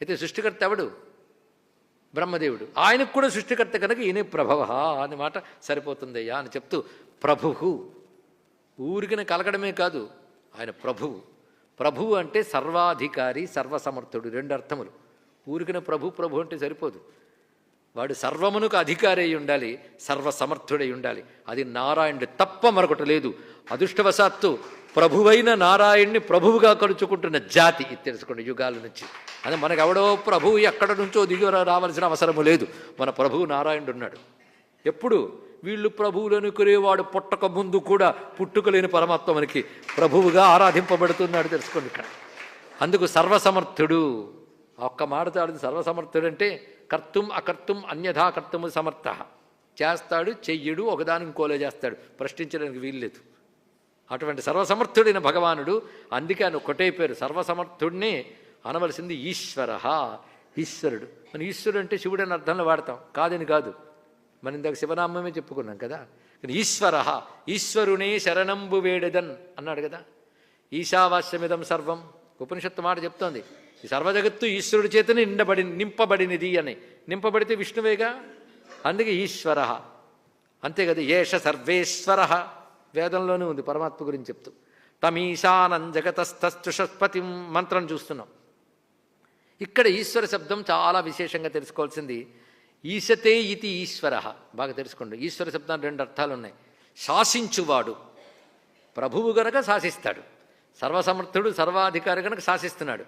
అయితే సృష్టికర్త ఎవడు? బ్రహ్మదేవుడు. ఆయనకు కూడా సృష్టికర్త కనుక ఈయనే ప్రభవ అనే మాట సరిపోతుందయ్యా అని చెప్తూ ప్రభువు ఊరికిన కలగడమే కాదు ఆయన ప్రభువు. ప్రభువు అంటే సర్వాధికారి సర్వసమర్థుడు రెండు అర్థములు. ఊరికిన ప్రభు ప్రభు అంటే సరిపోదు. వాడు సర్వమునకు అధికారి అయి ఉండాలి సర్వసమర్థుడై ఉండాలి. అది నారాయణుడు తప్ప మరొకటి లేదు. అదృష్టవశాత్తు ప్రభువైన నారాయణ్ణి ప్రభువుగా కలుచుకుంటున్న జాతి ఇది తెలుసుకోండి యుగాల నుంచి. అది మనకెవడో ప్రభువు ఎక్కడ నుంచో దిగి రావాల్సిన అవసరము లేదు. మన ప్రభువు నారాయణుడు ఉన్నాడు ఎప్పుడు? వీళ్ళు ప్రభువులు అనుకునేవాడు పుట్టక ముందు కూడా పుట్టుకలేని పరమాత్మ మనకి ప్రభువుగా ఆరాధింపబడుతున్నాడు తెలుసుకోండి ఇక్కడ. అందుకు సర్వసమర్థుడు. ఒక్క మాడతాడు సర్వసమర్థుడు అంటే కర్తుం అకర్తుం అన్యథా కర్తము సమర్థ. చేస్తాడు చెయ్యడు ఒకదాని ఇంకోలే చేస్తాడు. ప్రశ్నించడానికి వీల్లేదు అటువంటి సర్వసమర్థుడైన భగవానుడు అందుకే ఆయన ఒకటే పేరు. సర్వసమర్థుడిని అనవలసింది ఈశ్వర ఈశ్వరుడు. మన ఈశ్వరుడు అంటే శివుడు అని అర్థంలో వాడతాం. కాదని కాదు. మన ఇందాక శివనామమే చెప్పుకున్నాం కదా. కానీ ఈశ్వర ఈశ్వరునే శరణంబు వేడెదన్ అన్నాడు కదా. ఈశావాస్యమిదం సర్వం. ఉపనిషత్తు మాట చెప్తోంది. ఈ సర్వజగత్తు ఈశ్వరుడి చేతనే నిండబడి నింపబడినది అని. నింపబడితే విష్ణువేగా? అందుకే ఈశ్వర. అంతే కదా ఏష సర్వేశ్వర. వేదంలోనే ఉంది పరమాత్మ గురించి చెప్తూ. తమీశానం జగతస్థస్తుషస్పతి మంత్రం చూస్తున్నాం. ఇక్కడ ఈశ్వర శబ్దం చాలా విశేషంగా తెలుసుకోవాల్సింది. ఈశతే ఇతి ఈశ్వర. బాగా తెలుసుకోండి. ఈశ్వర శబ్దానికి రెండు అర్థాలు ఉన్నాయి శాసించువాడు. ప్రభువు గనక శాసిస్తాడు. సర్వసమర్థుడు సర్వాధికారి కనుక శాసిస్తున్నాడు.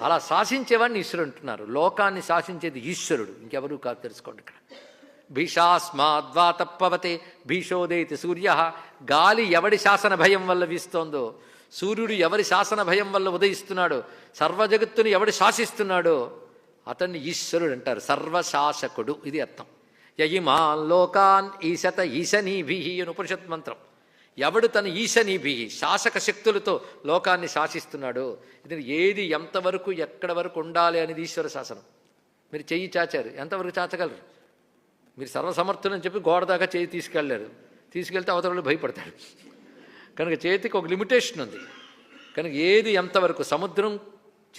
అలా శాసించేవాడిని ఈశ్వరుడు అంటున్నారు. లోకాన్ని శాసించేది ఈశ్వరుడు. ఇంకెవరూ కాదు తెలుసుకోండి ఇక్కడ. భీషాస్మాద్వా తప్పవతే భీషోదేతి సూర్య. గాలి ఎవడి శాసన భయం వల్ల వీస్తోందో? సూర్యుడు ఎవరి శాసన భయం వల్ల ఉదయిస్తున్నాడో సర్వజగత్తుని ఎవడు శాసిస్తున్నాడో అతన్ని ఈశ్వరుడు అంటారు. సర్వశాసకుడు. ఇది అర్థం. యయిమాన్ లోకాన్ ఈశత ఈశనీభి అని ఉపనిషత్ మంత్రం. ఎవడు తన ఈశనీభి శాసక శక్తులతో లోకాన్ని శాసిస్తున్నాడో ఇది ఏది ఎంతవరకు ఎక్కడ వరకు ఉండాలి అనేది ఈశ్వర శాసనం. మీరు చెయ్యి చాచారు. ఎంతవరకు చాచగలరు? మీరు సర్వసమర్థులని చెప్పి గోడ దాకా చేయి తీసుకెళ్ళారు. తీసుకెళ్తే అవతల భయపడతాడు కనుక చేతికి ఒక లిమిటేషన్ ఉంది. కనుక ఏది ఎంతవరకు సముద్రం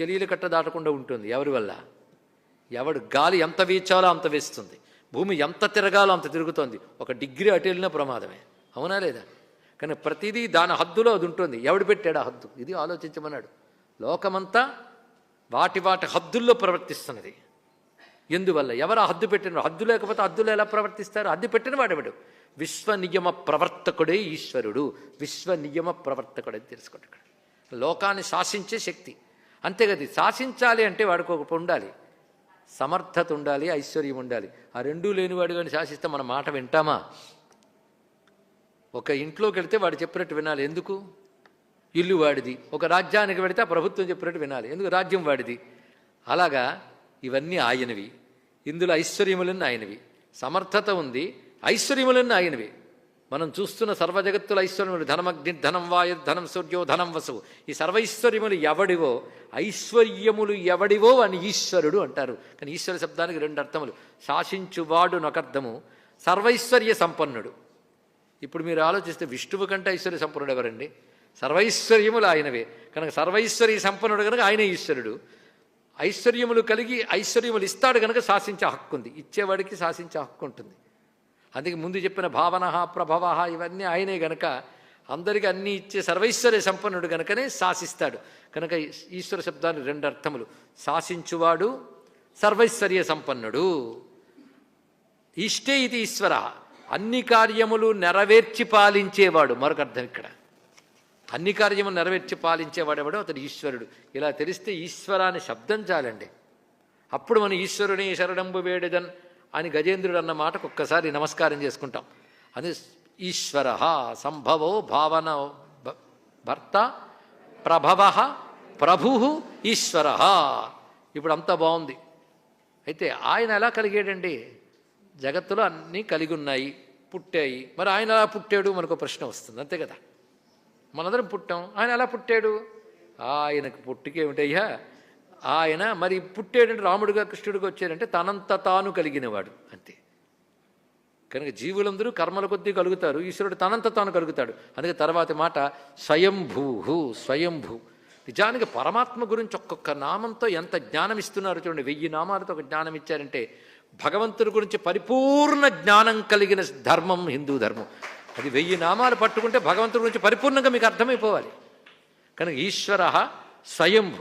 చెలీలు కట్ట దాటకుండా ఉంటుంది ఎవరి వల్ల? ఎవడు గాలి ఎంత వీచాలో అంత వేస్తుంది. భూమి ఎంత తిరగాలో అంత తిరుగుతోంది. ఒక డిగ్రీ అటు వెళ్ళినా ప్రమాదమే. అవునా లేదా? కానీ ప్రతిదీ దాని హద్దులో అది ఉంటుంది. ఎవడు పెట్టాడు ఆ హద్దు? ఇది ఆలోచించమన్నాడు. లోకమంతా వాటి వాటి హద్దుల్లో ప్రవర్తిస్తున్నది. ఎందువల్ల? ఎవరు హద్దు పెట్టిన హద్దు లేకపోతే హద్దులో ఎలా ప్రవర్తిస్తారు? హద్దు పెట్టిన వాడెవడు? విశ్వ నియమ ప్రవర్తకుడే ఈశ్వరుడు. విశ్వ నియమ ప్రవర్తకుడు తెలుసుకోండి ఇక్కడ. లోకాన్ని శాసించే శక్తి. అంతేగది శాసించాలి అంటే వాడికి ఒక ఉండాలి సమర్థత ఉండాలి ఐశ్వర్యం ఉండాలి. ఆ రెండూ లేనివాడు కానీ శాసిస్తే మన మాట వింటామా? ఒక ఇంట్లోకి వెళితే వాడు చెప్పినట్టు వినాలి. ఎందుకు? ఇల్లు వాడిది. ఒక రాజ్యానికి వెళితే ఆ ప్రభుత్వం చెప్పినట్టు వినాలి. ఎందుకు? రాజ్యం వాడిది. అలాగా ఇవన్నీ ఆయనవి. ఇందులో ఐశ్వర్యములన్నీ ఆయనవి. సమర్థత ఉంది ఐశ్వర్యములన్నీ ఆయనవి. మనం చూస్తున్న సర్వజగత్తుల ఐశ్వర్యములు ధనమగ్ని ధనం వాయు ధనం సూర్యో ధనం వసువు. ఈ సర్వైశ్వర్యములు ఎవడివో ఐశ్వర్యములు ఎవడివో అని ఈశ్వరుడు అంటారు. కానీ ఈశ్వర శబ్దానికి రెండు అర్థములు. శాసించువాడు నొకర్థము సర్వైశ్వర్య సంపన్నుడు. ఇప్పుడు మీరు ఆలోచిస్తే విష్ణువు కంటే ఐశ్వర్య సంపన్నుడు ఎవరండి? సర్వైశ్వర్యములు ఆయనవే. కనుక సర్వైశ్వర్య సంపన్నుడు కనుక ఆయనే ఈశ్వరుడు. ఐశ్వర్యములు కలిగి ఐశ్వర్యములు ఇస్తాడు కనుక శాసించే హక్కు ఉంది. ఇచ్చేవాడికి శాసించే హక్కు ఉంటుంది. అందుకే ముందు చెప్పిన భావన ప్రభవ ఇవన్నీ ఆయనే గనక అందరికీ అన్నీ ఇచ్చే సర్వైశ్వర్య సంపన్నుడు గనకనే శాసిస్తాడు. కనుక ఈశ్వర శబ్దానికి రెండు అర్థములు. శాసించువాడు సర్వైశ్వర్య సంపన్నుడు. ఇష్టే ఇది ఈశ్వర. అన్ని కార్యములు నెరవేర్చి పాలించేవాడు. మరొక అర్థం ఇక్కడ. అన్ని కార్యములు నెరవేర్చి పాలించేవాడెవడో అతడు ఈశ్వరుడు. ఇలా తెలిస్తే ఈశ్వర శబ్దం చాలండి. అప్పుడు మనం ఈశ్వరుని శరణంబు వేడిదన్ అని గజేంద్రుడు అన్న మాటకు ఒక్కసారి నమస్కారం చేసుకుంటాం. అది ఈశ్వర సంభవో భావన భ- భర్త ప్రభవ ప్రభు ఈశ్వర. ఇప్పుడు అంతా బాగుంది. అయితే ఆయన ఎలా కలిగాడండి? జగత్తులో అన్నీ కలిగి ఉన్నాయి పుట్టాయి. మరి ఆయన ఎలా పుట్టాడు? మనకు ప్రశ్న వస్తుంది. అంతే కదా? మనందరం పుట్టాం. ఆయన ఎలా పుట్టాడు? ఆయనకు పుట్టుకేమిటయ్యా ఆయన మరి పుట్టాడంటే రాముడుగా కృష్ణుడిగా వచ్చాడంటే తనంత తాను కలిగినవాడు. అంతే. కనుక జీవులందరూ కర్మల కొద్దీ కలుగుతారు. ఈశ్వరుడు తనంత తాను కలుగుతాడు. అందుకే తర్వాత మాట స్వయంభూ స్వయంభూ. నిజానికి పరమాత్మ గురించి ఒక్కొక్క నామంతో ఎంత జ్ఞానం ఇస్తున్నారు చూడండి. వెయ్యి నామాలతో ఒక జ్ఞానం ఇచ్చారంటే భగవంతుడి గురించి పరిపూర్ణ జ్ఞానం కలిగిన ధర్మం హిందూ ధర్మం. అది వెయ్యి నామాలు పట్టుకుంటే భగవంతుడి గురించి పరిపూర్ణంగా మీకు అర్థమైపోవాలి. కనుక ఈశ్వర స్వయంభూ.